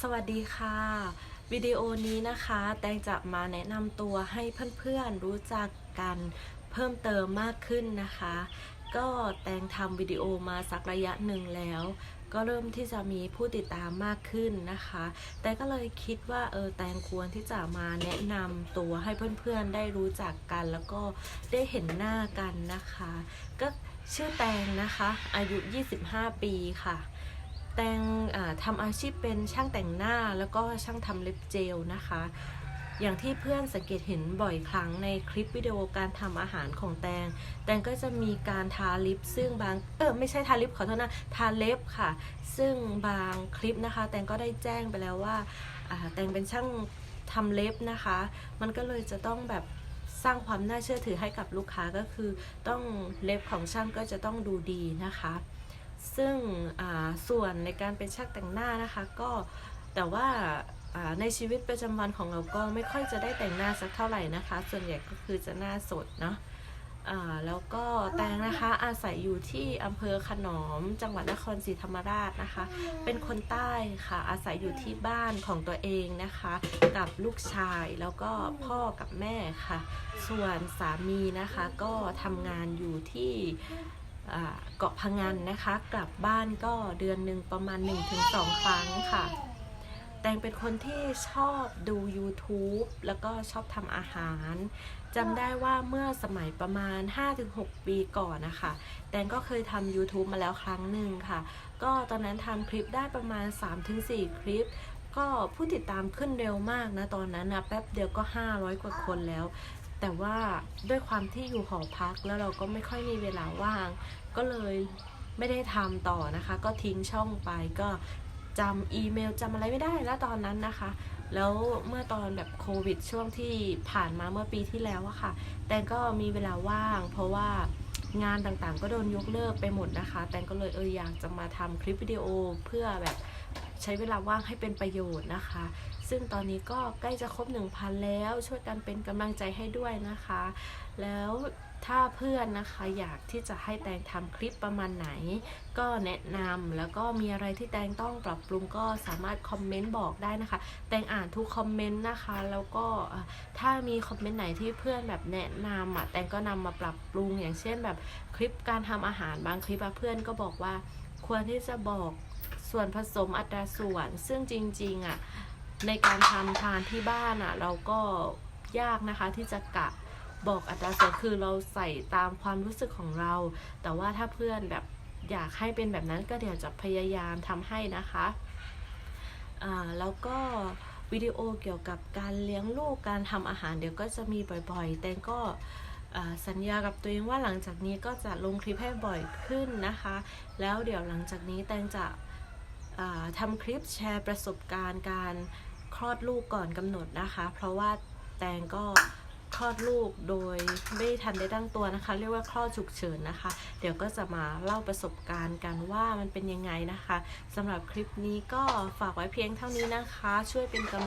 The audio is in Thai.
สวัสดีค่ะ วิดีโอนี้นะคะ แตงจะมาแนะนำตัวให้เพื่อนๆรู้จักกันเพิ่มเติมมากขึ้นนะคะ ก็แตงทำวิดีโอมาสักระยะหนึ่งแล้ว ก็เริ่มที่จะมีผู้ติดตามมากขึ้นนะคะ แต่ก็เลยคิดว่าเออแตงควรที่จะมาแนะนำตัวให้เพื่อนๆได้รู้จักกัน แล้วก็ได้เห็นหน้ากันนะคะ ก็ชื่อแตงนะคะ อายุ 25 ปีค่ะ แตงอ่าทำอาชีพเป็นช่างแต่งหน้าแล้วก็ช่างทำเล็บเจลนะคะ อย่างที่เพื่อนสังเกตเห็นบ่อยครั้งในคลิปวิดีโอการทำอาหารของแตง แตงก็จะมีการทาลิปซึ่งบางเออไม่ใช่ทาลิปขอโทษนะทาเล็บค่ะ ซึ่งบางคลิปนะคะ แตงก็ได้แจ้งไปแล้วว่าแตงเป็นช่างทำเล็บนะคะ มันก็เลยจะต้องแบบสร้างความน่าเชื่อถือให้กับลูกค้าก็คือ ต้องเล็บของช่างก็จะต้องดูดีนะคะ ซึ่งส่วนในการเป็นช่างแต่งหน้านะคะ ก็แต่ว่าในชีวิตประจำวันของเราก็ไม่ค่อยจะได้แต่งหน้าสักเท่าไหร่นะคะ ส่วนใหญ่ก็คือจะหน้าสดเนาะแล้วก็แตงนะคะอาศัยอยู่ที่อำเภอขนอมจังหวัดนครศรีธรรมราชนะคะ เป็นคนใต้ค่ะอาศัยอยู่ที่บ้านของตัวเองนะคะ กับลูกชายแล้วก็พ่อกับแม่ค่ะ ส่วนสามีนะคะก็ทำงานอยู่ที่ เกาะพังงานนะคะ กลับบ้านก็เดือนหนึ่งประมาณ 1-2 ครั้งค่ะ แตงเป็นคนที่ชอบดู YouTube แล้วก็ชอบทำอาหารจำได้ว่าเมื่อสมัยประมาณ 5-6 ปีก่อนนะคะ แตงก็เคยทำ YouTube มาแล้วครั้งหนึ่งค่ะ ก็ตอนนั้นทำคลิปได้ประมาณ 3-4 คลิปก็ผู้ติดตามขึ้นเร็วมากนะ ตอนนั้นนะแป๊บเดียวก็ 500 กว่าคนแล้ว แต่ว่าด้วยความที่อยู่หอพักแล้วเราก็ไม่ค่อยมีเวลาว่าง ก็เลยไม่ได้ทำต่อนะคะ ก็ทิ้งช่องไปก็จำอีเมลจำอะไรไม่ได้แล้วตอนนั้นนะคะ แล้วเมื่อตอนแบบโควิดช่วงที่ผ่านมาเมื่อปีที่แล้วอะค่ะ แตงก็มีเวลาว่าง เพราะว่างานต่างๆ ก็โดนยกเลิกไปหมดนะคะ แตงก็เลยเอออยากจะมาทำคลิปวิดีโอเพื่อแบบ ใช้เวลาว่างให้เป็นประโยชน์นะคะ ซึ่งตอนนี้ก็ใกล้จะครบ 1,000 แล้วช่วยกันเป็นกำลังใจให้ด้วยนะคะ แล้วถ้าเพื่อนนะคะอยากที่จะให้แตงทำคลิปประมาณไหน ก็แนะนำแล้วก็มีอะไรที่แตงต้องปรับปรุงก็สามารถคอมเมนต์บอกได้นะคะ แตงอ่านทุกคอมเมนต์นะคะ แล้วก็ถ้ามีคอมเมนต์ไหนที่เพื่อนแบบแนะนำอะแตงก็นำมาปรับปรุงอย่างเช่นแบบคลิปการทำอาหารบางคลิปเพื่อนก็บอกว่าควรที่จะบอก ส่วนผสมอัตราส่วน ซึ่งจริงๆอะในการทำทานที่บ้านอะเราก็ยากนะคะที่จะกะบอกอัตราส่วนคือเราใส่ตามความรู้สึกของเรา แต่ว่าถ้าเพื่อนแบบอยากให้เป็นแบบนั้นก็เดี๋ยวจะพยายามทำให้นะคะอ่าแล้วก็วิดีโอเกี่ยวกับการเลี้ยงลูกการทำอาหารเดี๋ยวก็จะมีบ่อยๆ แต่ก็สัญญากับตัวเองว่าหลังจากนี้ก็จะลงคลิปให้บ่อยขึ้นนะคะ แล้วเดี๋ยวหลังจากนี้แตงจะ ทำคลิปแชร์ประสบการณ์การคลอดลูกก่อนกำหนดนะคะ เพราะว่าแตงก็คลอดลูกโดยไม่ทันได้ตั้งตัวนะคะ เรียกว่าคลอดฉุกเฉินนะคะ เดี๋ยวก็จะมาเล่าประสบการณ์กันว่ามันเป็นยังไงนะคะสำหรับคลิปนี้ก็ฝากไว้เพียงเท่านี้นะคะ ช่วยเป็นกำ